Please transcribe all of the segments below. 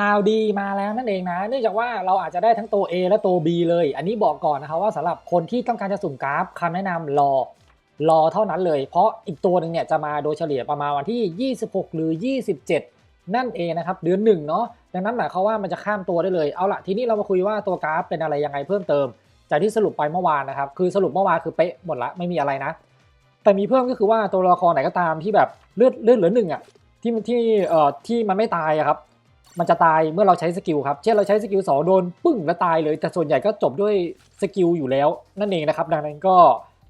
ข่าวดีมาแล้วนั่นเองนะ เนื่องจากว่าเราอาจจะได้ทั้งตัว A และตัว B เลย อันนี้บอกก่อนนะครับว่าสำหรับคนที่ต้องการจะสุ่มกราฟคำแนะนำรอรอเท่านั้นเลย เพราะอีกตัวหนึ่งเนี่ยจะมาโดยเฉลี่ยประมาณวันที่ 26 หรือ 27 นั่นเองนะครับเดือนหนึ่งเนาะดังนั้นหมายความว่ามันจะข้ามตัวได้เลยเอาละทีนี้เรามาคุยว่าตัวกราฟเป็นอะไรยังไงเพิ่มเติม จากที่สรุปไปเมื่อวานนะครับคือสรุปเมื่อวานคือเป๊ะหมดละไม่มีอะไรนะ แต่มีเพิ่มก็คือว่าตัวละครไหนก็ตามที่แบบเลือดเลือดเหลือหนึ่งอะที่ที่เอ่อที่มันไม่ตายอะครับ มันจะตายเมื่อเราใช้สกิลครับ เช่นเราใช้สกิลสองโดนปึ้งแล้วตายเลย แต่ส่วนใหญ่ก็จบด้วยสกิลอยู่แล้วนั่นเองนะครับ ดังนั้นก็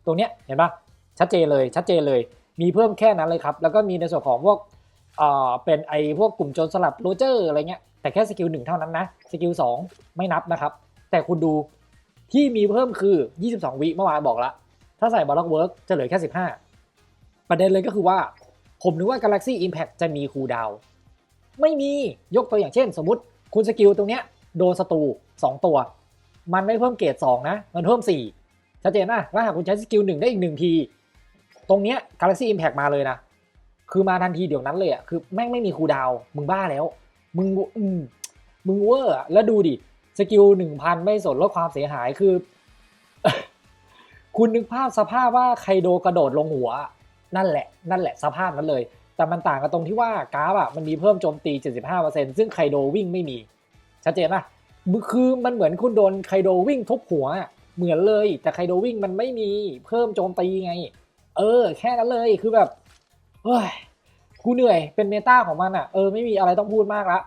ตรงเนี้ยเห็นปะชัดเจนเลยชัดเจนเลย มีเพิ่มแค่นั้นเลยครับ แล้วก็มีในส่วนของพวกเอ่อเป็นไอพวกกลุ่มโจรสลัดโรเจอร์อะไรเงี้ยแต่แค่สกิลหนึ่งเท่านั้นนะสกิลสองไม่นับนะครับ แต่คุณดูที่มีเพิ่มคือ 22 วิเมื่อวานบอกละถ้าใส่บลล็อกเวิร์กจะเหลือแค่ 15 ประเด็นเลยก็คือว่า ผมนึกว่า Galaxy Impact จะมีคูลดาวน์ ไม่มียกตัวอย่างเช่น สมมติคุณสกิลตรงเนี้ยโดนศัตรู2 ตัว มันไม่เพิ่มเกรด2นะ มันเพิ่ม 4 ชัดเจนนะแล้วหากคุณใช้สกิล1ได้อีก 1 ที ตรงเนี้ย Galaxy Impact มาเลยนะ คือมาทันทีเดี๋ยวนั้นเลยอะคือแม่งไม่มีคูดาวมึงบ้าแล้ว มึงอืมมึงเวอร์แล้วดูดิ สกิลหนึ่งพันไม่สนลดความเสียหายคือ คุณนึกภาพสภาพว่าไคโดกระโดดลงหัว นั่นแหละ นั่นแหละสภาพนั้นเลย แต่มันต่างกันตรงที่ว่ากราฟอะมันมีเพิ่มโจมตี 75%ซึ่งไคโดวิ่งไม่มี ชัดเจนป่ะคือมันเหมือนคุณโดนไคโดวิ่งทุบหัว เหมือนเลย แต่ไคโดวิ่งมันไม่มีเพิ่มโจมตีไง เออ แค่นั้นเลยคือแบบเฮ้ยกูเหนื่อยเป็นเมตาของมันอะเออไม่มีอะไรต้องพูดมากละ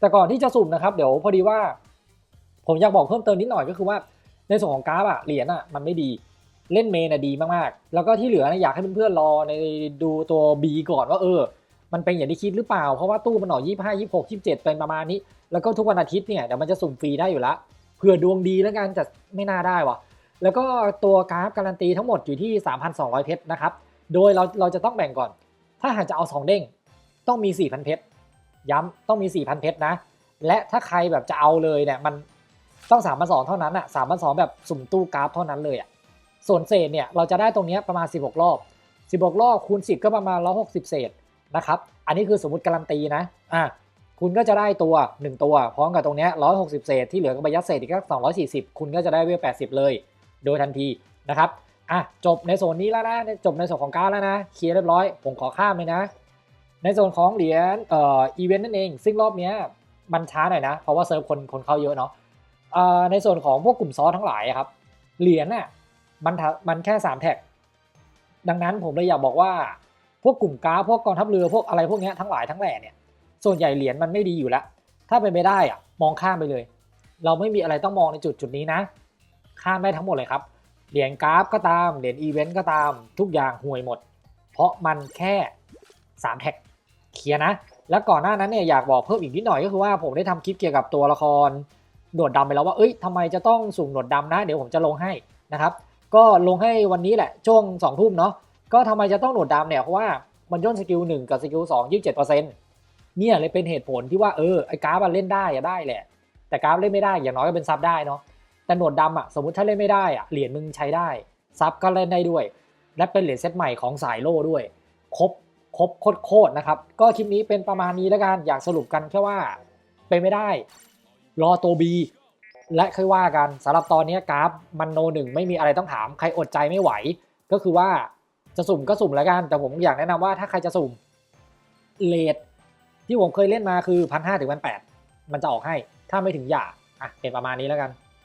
แต่ก่อนที่จะสุ่มนะครับ เดี๋ยวพอดีว่า ผมอยากบอกเพิ่มเติมนิดหน่อยก็คือว่า ในส่วนของกราฟอะเหรียญอะมันไม่ดี เล่นเมนะดีมากๆ แล้วก็ที่เหลือนะอยากให้เพื่อนๆรอในดูตัว B ก่อนว่าเออ มันเป็นอย่างที่คิดหรือเปล่า เพราะว่าตู้มันออกยี่ห้ายี่หกยี่เจ็ดเป็นประมาณนี้ แล้วก็ทุกวันอาทิตย์เนี่ยเดี๋ยวมันจะสุ่มฟรีได้อยู่ละเผื่อดวงดีแล้วกันแต่ไม่น่าได้วะแล้วก็ตัวกราฟการันตีทั้งหมดอยู่ที่ 3,200 เพชรนะครับ โดยเราเราจะต้องแบ่งก่อน ถ้าหากจะเอา 2 เด้งต้องมี 4,000 เพชร ย้ำต้องมี 4,000 เพชรนะ และถ้าใครแบบจะเอาเลยเนี่ยมันต้อง3 2 0 0เท่านั้นอะ3 2 0 0แบบสุ่มตู้กราฟเท่านั้นเลยอะ ส่วนเศษเนี่ยเราจะได้ตรงนี้ประมาณ 16 รอบ 16 รอบคูณ 10 ก็ประมาณ 160 เศษนะครับอันนี้คือสมมติการันตีนะอะคุณก็จะได้ตัว 1 ตัว พร้อมกับตรงนี้ย160 เศษที่เหลือก็ไปยัดเศษอีกสัก240 คุณก็จะได้เวล80 เลย โดยทันทีนะครับอะจบในโซนนี้แล้วนะจบในส่วนของการแล้วนะเคลียร์เรียบร้อย ผมขอข้ามเลยนะ ในส่วนของเหรียญเอ่ออีเวนต์นั่นเอง ซึ่งรอบเนี้ยมันช้าหน่อยนะ เพราะว่าเซิร์ฟคนคนเข้าเยอะเนาะอ่าในส่วนของพวกกลุ่มซอสทั้งหลายครับเหรียญน่ะ มันมันแค่ 3 แท็ก ดังนั้นผมเลยอยากบอกว่า พวกกลุ่มกราฟพวกกองทัพเรือพวกอะไรพวกนี้ทั้งหลายทั้งแหล่เนี่ย ส่วนใหญ่เหรียญมันไม่ดีอยู่แล้ว ถ้าเป็นไปได้อะมองข้ามไปเลย เราไม่มีอะไรต้องมองในจุดจุดนี้นะ ข้ามได้ทั้งหมดเลยครับ เหรียญกราฟก็ตาม เหรียญอีเวนต์ก็ตาม ทุกอย่างห่วยหมด เพราะมันแค่ 3 แท็กเคลียร์นะ แล้วก่อนหน้านั้นเนี่ยอยากบอกเพิ่มอีกนิดหน่อยก็คือว่าผมได้ทำคลิปเกี่ยวกับตัวละครหนวดดำไปแล้วว่า เอ้ยทำไมจะต้องสุ่มหนวดดำนะ เดี๋ยวผมจะลงให้นะครับ ก็ลงให้วันนี้แหละช่วง2องทุ่มเนาะก็ทำไมจะต้องหนวดดำเนี่ยเพราะว่ามันย่นสกิลหนึ่งกับสกิลสองยี่สิบเจ็ดเปอร์เซ็นต์เนี่ยเลยเป็นเหตุผลที่ว่าเออไอ้กราฟมันเล่นได้อะได้แหละ แต่กราฟเล่นไม่ได้อย่างน้อยก็เป็นซับได้เนาะแต่หนวดดำอะสมมติถ้าเล่นไม่ได้อะเหรียญมึงใช้ได้ซับก็เล่นได้ด้วย และเป็นเหรียญเซตใหม่ของสายโล่ด้วย ครบครบโคตรนะครับ ก็คลิปนี้เป็นประมาณนี้แล้วกันอยากสรุปกันแค่ว่าเป็นไม่ได้ รอตัว B และค่อยว่ากันสำหรับตอนนี้กราฟมันโนหนึ่งไม่มีอะไรต้องถามใครอดใจไม่ไหว ก็คือว่าจะสุ่มก็สุ่มแล้วกัน แต่ผมอยากแนะนำว่าถ้าใครจะสุ่มเลทที่ผมเคยเล่นมาคือพันห้าถึงพันแปดมันจะออกให้ ถ้าไม่ถึงอย่าอะเป็นประมาณนี้แล้วกัน